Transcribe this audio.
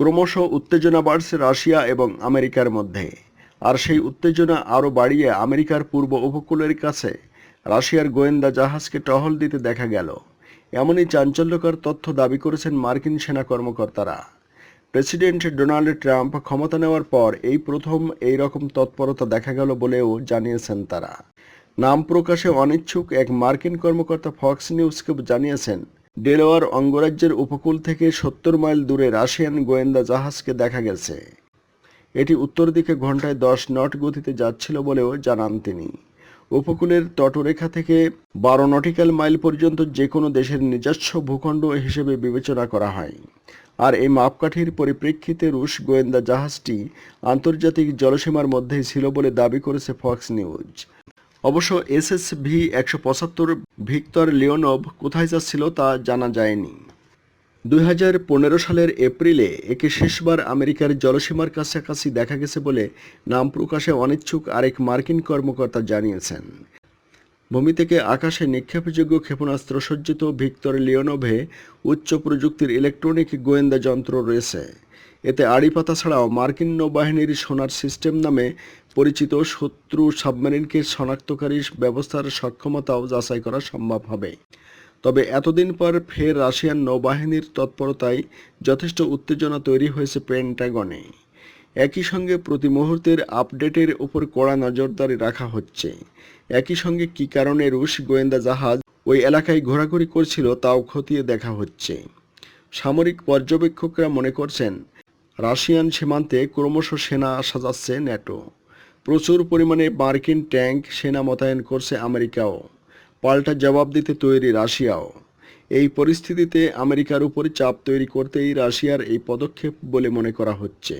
ক্রমশ উত্তেজনা বাড়ছে রাশিয়া এবং আমেরিকার মধ্যে। আর সেই উত্তেজনা আরও বাড়িয়ে আমেরিকার পূর্ব উপকূলের কাছে রাশিয়ার গোয়েন্দা জাহাজকে টহল দিতে দেখা গেল। এমনই চাঞ্চল্যকর তথ্য দাবি করেছেন মার্কিন সেনা কর্মকর্তারা। প্রেসিডেন্ট ডোনাল্ড ট্রাম্প ক্ষমতা নেওয়ার পর এই প্রথম এই রকম তৎপরতা দেখা গেল বলেও জানিয়েছেন তারা। নাম প্রকাশে অনিচ্ছুক এক মার্কিন কর্মকর্তা ফক্স নিউজকে জানিয়েছেন ডেলোয়ার অঙ্গরাজ্যের উপকূল থেকে সত্তর মাইল দূরে রাশিয়ান গোয়েন্দা জাহাজকে দেখা গেছে। এটি উত্তর দিকে ঘন্টায় দশ নট গতিতে যাচ্ছিল বলেও জানান তিনি। উপকূলের তটরেখা থেকে বারো নটিক্যাল মাইল পর্যন্ত যে কোনো দেশের নিজস্ব ভূখণ্ড হিসেবে বিবেচনা করা হয়। আর এই মাপকাঠির পরিপ্রেক্ষিতে রুশ গোয়েন্দা জাহাজটি আন্তর্জাতিক জলসীমার মধ্যেই ছিল বলে দাবি করেছে ফক্স নিউজ। অবশ্য এসএসভি একশো পঁচাত্তর ভিক্তর লিওনভ কোথায় যাচ্ছিল তা জানা যায়নি। দুই হাজার পনেরো সালের এপ্রিলে একে শেষবার আমেরিকার জলসীমার কাছাকাছি দেখা গেছে বলে নাম প্রকাশে অনিচ্ছুক আরেক মার্কিন কর্মকর্তা জানিয়েছেন। ভূমি থেকে আকাশে নিক্ষেপযোগ্য ক্ষেপণাস্ত্র সজ্জিত ভিক্তর লিওনোভে উচ্চ প্রযুক্তির ইলেকট্রনিক গোয়েন্দা যন্ত্র রয়েছে। এতে আড়িপাতা ছাড়াও মার্কিন নৌবাহিনীর সোনার সিস্টেম নামে পরিচিত শত্রু সাবমেরিনকে শনাক্তকারী ব্যবস্থার সক্ষমতাও যাচাই করা সম্ভব হবে। তবে এতদিন পর ফের রাশিয়ান নৌবাহিনীর তৎপরতায় যথেষ্ট উত্তেজনা তৈরি হয়েছে পেন্টাগনে। একই সঙ্গে প্রতি মুহূর্তের আপডেটের উপর কড়া নজরদারি রাখা হচ্ছে। একই সঙ্গে কী কারণে রুশ গোয়েন্দা জাহাজ ওই এলাকায় ঘোরাঘুরি করছিল তাও খতিয়ে দেখা হচ্ছে। সামরিক পর্যবেক্ষকরা মনে করছেন, রাশিয়ান সীমান্তে ক্রমশ সেনা সাজাচ্ছে ন্যাটো। প্রচুর পরিমাণে মার্কিন ট্যাঙ্ক সেনা মোতায়েন করছে আমেরিকাও। পাল্টা জবাব দিতে তৈরি রাশিয়াও। এই পরিস্থিতিতে আমেরিকার উপর চাপ তৈরি করতেই রাশিয়ার এই পদক্ষেপ বলে মনে করা হচ্ছে।